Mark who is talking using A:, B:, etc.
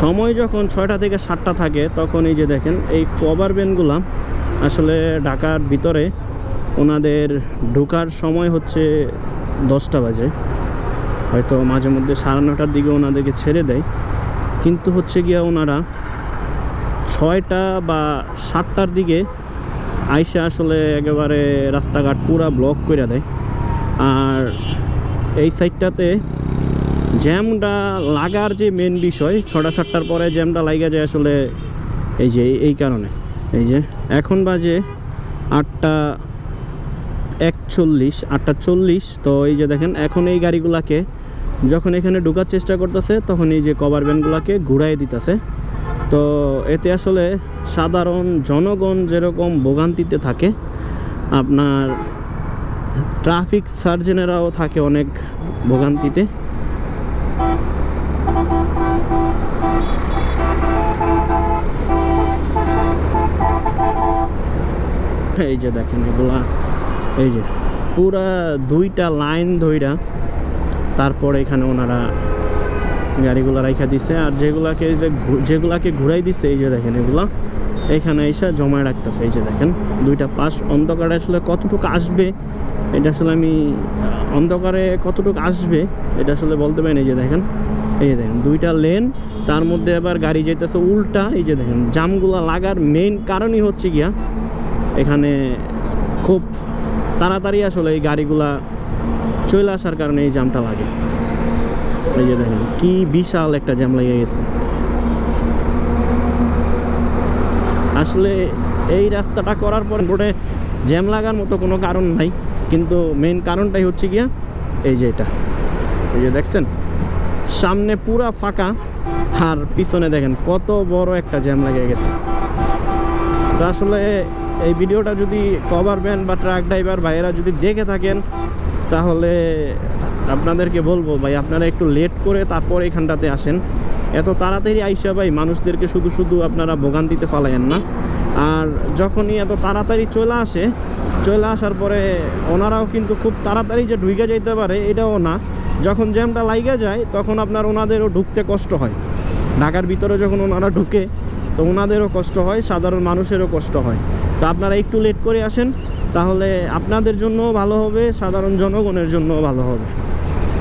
A: সময় যখন ছয়টা থেকে সাতটা থাকে, তখন এই যে দেখেন, এই কভার ভ্যানগুলা আসলে ঢাকার ভিতরে ওনাদের ঢোকার সময় হচ্ছে দশটা বাজে। হয়তো মাঝে মধ্যে সাড়ে নটার দিকে ওনাদেরকে ছেড়ে দেয়। কিন্তু হচ্ছে গিয়া ওনারা ছয়টা বা সাতটার দিকে আইসা আসলে একেবারে রাস্তাঘাট পুরা ব্লক করে দেয়। আর এই সাইডটাতে জ্যামটা লাগার যে মেন বিষয়, ছটা সাতটার পরে জ্যামটা লাগা যায় আসলে এই যে এই কারণে। এই যে, এখন বাজে আটটা একচল্লিশ, আটটা চল্লিশ। তো এই যে দেখেন, এখন এই গাড়িগুলাকে যখন এখানে ঢোকার চেষ্টা করতেছে, তখন এই যে কভার ভ্যানগুলোকে ঘুরাই দিতেছে। তো এতে আসলে সাধারণ জনগণ যেরকম ভোগান্তিতে থাকে, আপনার ট্রাফিক সার্জেনেরাও থাকে অনেক ভোগান্তিতে। এই যে দেখেন এগুলা, এই যে পুরা দুইটা লাইন ধইরা তারপর এখানে ওনারা গাড়িগুলো রাইখা দিছে। আর যেগুলাকে যে যেগুলাকে ঘুরাই দিছে, এই যে দেখেন এগুলা। এখানে এসে জমায় রাখতেছে, এই যে দেখেন, দুইটা পাশ। অন্ধকারে আসলে কতটুকু আসবে, এটা আসলে আমি অন্ধকারে কতটুকু আসবে, এটা আসলে বলতে পারি এই যে দেখেন, এই যে দেখেন, দুইটা লেন তার মধ্যে আবার গাড়ি যেতেছে উল্টা। এই যে দেখেন, জামগুলা লাগার মেইন কারণই হচ্ছে গিয়া, এখানে খুব তাড়াতাড়ি আসলে এই গাড়িগুলা চলে আসার কারণে এই জামটা লাগে। এই যে দেখেন, কি বিশাল একটা জ্যাম লেগে গেছে। আসলে এই রাস্তাটা করার পর বোর্ডে জ্যাম লাগার মতো কোনো কারণ নাই। কিন্তু মেন কারণটাই হচ্ছে গিয়া এই যে এটা। এই যে দেখছেন? সামনে পুরা ফাঁকা। আর পিছনে দেখেন কত বড় একটা জ্যাম লেগে গেছে। তো আসলে এই ভিডিওটা যদি কভার বা ট্রাক ড্রাইভার ভাইয়েরা যদি দেখে থাকেন, তাহলে আপনাদেরকে বলব ভাই, আপনারা একটু লেট করে তারপর এখানটাতে আসেন। এত তাড়াতাড়ি আইসা ভাই, মানুষদেরকে শুধু শুধু আপনারা ভোগান্তিতে ফালাইয়েন না। আর যখনই এত তাড়াতাড়ি চলে আসে, চলে আসার পরে ওনারাও কিন্তু খুব তাড়াতাড়ি যে ঢুকে যাইতে পারে, এটাও না। যখন জ্যামটা লাইগা যায়, তখন আপনার ওনাদেরও ঢুকতে কষ্ট হয়। ঢাকার ভিতরে যখন ওনারা ঢুকে, তো ওনাদেরও কষ্ট হয়, সাধারণ মানুষেরও কষ্ট হয়। তো আপনারা একটু লেট করে আসেন, তাহলে আপনাদের জন্যও ভালো হবে, সাধারণ জনগণের জন্যও ভালো হবে।